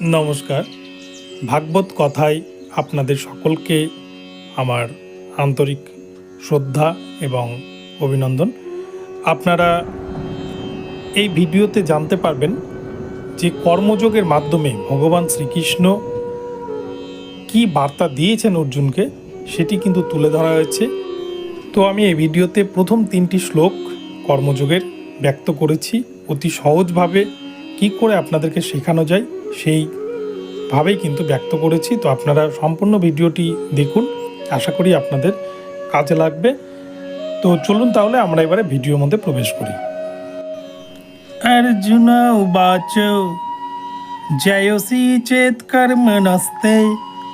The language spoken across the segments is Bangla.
নমস্কার। ভাগবত কথায় আপনাদের সকলকে আমার আন্তরিক শ্রদ্ধা এবং অভিনন্দন। আপনারা এই ভিডিওতে জানতে পারবেন যে কর্মযোগের মাধ্যমে ভগবান শ্রীকৃষ্ণ কি বার্তা দিয়েছেন অর্জুনকে সেটি কিন্তু তুলে ধরা হয়েছে। তো আমি এই ভিডিওতে প্রথম তিনটি শ্লোক কর্মযোগের ব্যক্ত করেছি। অতি সহজভাবে কি করে আপনাদেরকে শেখানো যায় সেইভাবেই কিন্তু ব্যক্ত করেছি। তো আপনারা সম্পূর্ণ ভিডিওটি দেখুন। আশা করি আপনাদের কাজে লাগবে। তো চলুন তাহলে আমরা এবারে ভিডিওর মধ্যে প্রবেশ করি। জয়সি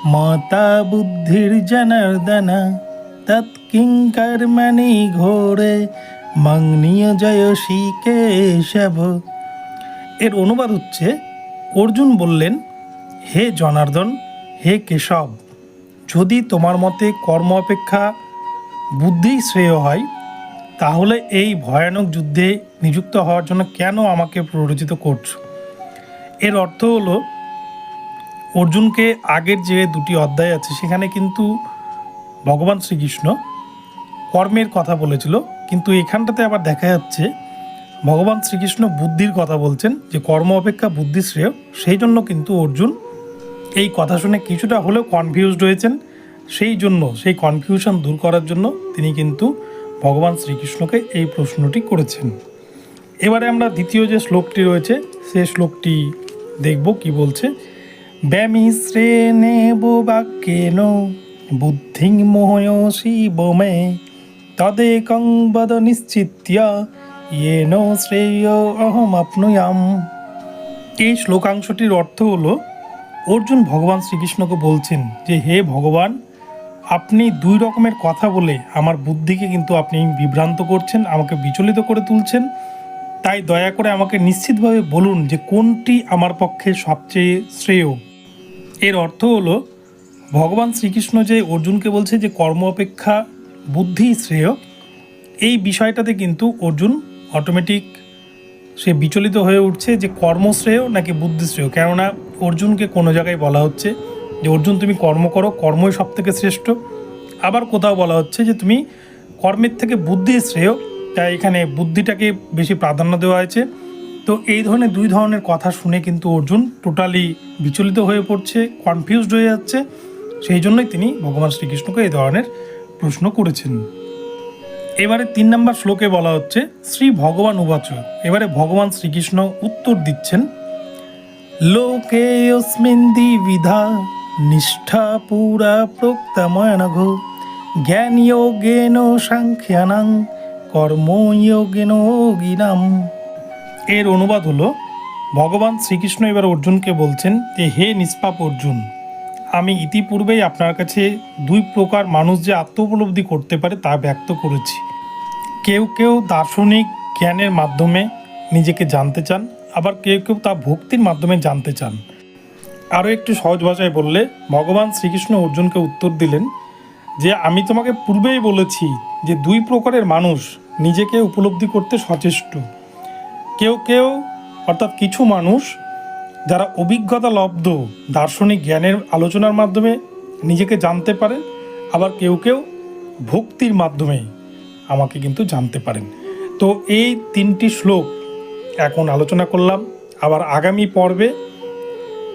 মাতা বুদ্ধির জনার্দন। তৎকিং কর্মণি ঘোরে। মগ্নীয় জয়সী কেশব এর অনুবাদ হচ্ছে, অর্জুন বললেন, হে জনার্দন, হে কেশব, যদি তোমার মতে কর্ম অপেক্ষা বুদ্ধি শ্রেয় হয়, তাহলে এই ভয়ানক যুদ্ধে নিযুক্ত হওয়ার জন্য কেন আমাকে প্ররোচিত করছ? এর অর্থ হলো, অর্জুনকে আগের যে দুটি অধ্যায় আছে, সেখানে কিন্তু ভগবান শ্রীকৃষ্ণ কর্মের কথা বলেছিল, কিন্তু এখানটাতে আবার দেখা যাচ্ছে ভগবান শ্রীকৃষ্ণ বুদ্ধির কথা বলছেন যে কর্ম অপেক্ষা বুদ্ধি শ্রেয়। সেই জন্য কিন্তু অর্জুন এই কথা শুনে কিছুটা হলেও কনফিউজড হয়েছেন। সেই জন্য, সেই কনফিউশন দূর করার জন্য তিনি কিন্তু ভগবান শ্রীকৃষ্ণকে এই প্রশ্নটি করেছেন। এবারে আমরা দ্বিতীয় যে শ্লোকটি রয়েছে, সে শ্লোকটি দেখব কি বলছে। ব্যামিশ্রে নেব বাক্যেন, বুদ্ধিং মোহয়সি বোমে তদেকং বদ নিশ্চিত্য ইয়েন শ্রেয় অহম আপনুয়াম। এই শ্লোকাংশটির অর্থ হলো, অর্জুন ভগবান শ্রীকৃষ্ণকে বলছেন যে, হে ভগবান, আপনি দুই রকমের কথা বলে আমার বুদ্ধিকে কিন্তু আপনি বিভ্রান্ত করছেন, আমাকে বিচলিত করে তুলছেন। তাই দয়া করে আমাকে নিশ্চিতভাবে বলুন যে, কোনটি আমার পক্ষে সবচেয়ে শ্রেয়? এর অর্থ হলো, ভগবান শ্রীকৃষ্ণ যে অর্জুনকে বলছে যে, কর্ম অপেক্ষা বুদ্ধি শ্রেয়, এই বিষয়টাতে কিন্তু অর্জুন অটোমেটিক সে বিচলিত হয়ে উঠছে যে কর্মশ্রেয় নাকি বুদ্ধিশ্রেয়? কেননা অর্জুনকে কোনো জায়গায় বলা হচ্ছে যে, অর্জুন, তুমি কর্ম করো, কর্মই সব থেকে শ্রেষ্ঠ। আবার কোথাও বলা হচ্ছে যে, তুমি কর্মের থেকে বুদ্ধি শ্রেয় তাই এখানে বুদ্ধিটাকে বেশি প্রাধান্য দেওয়া হয়েছে। তো এই ধরনের দুই ধরনের কথা শুনে কিন্তু অর্জুন টোটালি বিচলিত হয়ে পড়ছে কনফিউজড হয়ে যাচ্ছে। সেই জন্যই তিনি ভগবান শ্রীকৃষ্ণকে এই ধরনের প্রশ্ন করেছেন। এবারে তিন নম্বর শ্লোকে বলা হচ্ছে, শ্রী ভগবান উবাচ এবারে ভগবান শ্রীকৃষ্ণ উত্তর দিচ্ছেন, লোকে বিধা নিষ্ঠা পুরা প্রোক্তময়নঘ, জ্ঞান যোগেন সাংখ্যানাং কর্মযোগেন গিনাম এর অনুবাদ হলো, ভগবান শ্রীকৃষ্ণ এবার অর্জুনকে বলছেন যে, হে নিষ্পাপ অর্জুন আমি ইতিপূর্বেই আপনার কাছে দুই প্রকার মানুষ যে আত্ম উপলব্ধি করতে পারে তা ব্যক্ত করেছি। কেউ কেউ দার্শনিক জ্ঞানের মাধ্যমে নিজেকে জানতে চান, আবার কেউ কেউ তা ভক্তির মাধ্যমে জানতে চান। আরও একটু সহজ ভাষায় বললে, ভগবান শ্রীকৃষ্ণ অর্জুনকে উত্তর দিলেন যে, আমি তোমাকে পূর্বেই বলেছি যে, দুই প্রকারের মানুষ নিজেকে উপলব্ধি করতে সচেষ্ট। কেউ কেউ, অর্থাৎ কিছু মানুষ যারা অভিজ্ঞতা লব্ধ, দার্শনিক জ্ঞানের আলোচনার মাধ্যমে নিজেকে জানতে পারেন, আবার কেউ কেউ ভক্তির মাধ্যমে আমাকে কিন্তু জানতে পারেন। তো এই তিনটি শ্লোক এখন আলোচনা করলাম। আবার আগামী পর্বে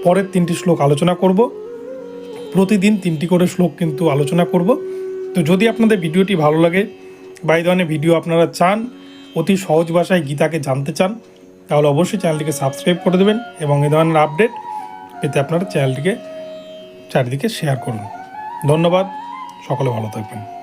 পরের তিনটি শ্লোক আলোচনা করব। প্রতিদিন তিনটি করে শ্লোক কিন্তু আলোচনা করব। তো যদি আপনাদের ভিডিওটি ভালো লাগে বা এই ধরনের ভিডিও আপনারা চান, অতি সহজ ভাষায় গীতাকে জানতে চান তাহলে অবশ্যই চ্যানেলটিকে সাবস্ক্রাইব করে দেবেন এবং এই ধরনের আপডেট পেতে আপনারা চ্যানেলটিকে চারিদিকে শেয়ার করুন। ধন্যবাদ, সকলে ভালো থাকবেন।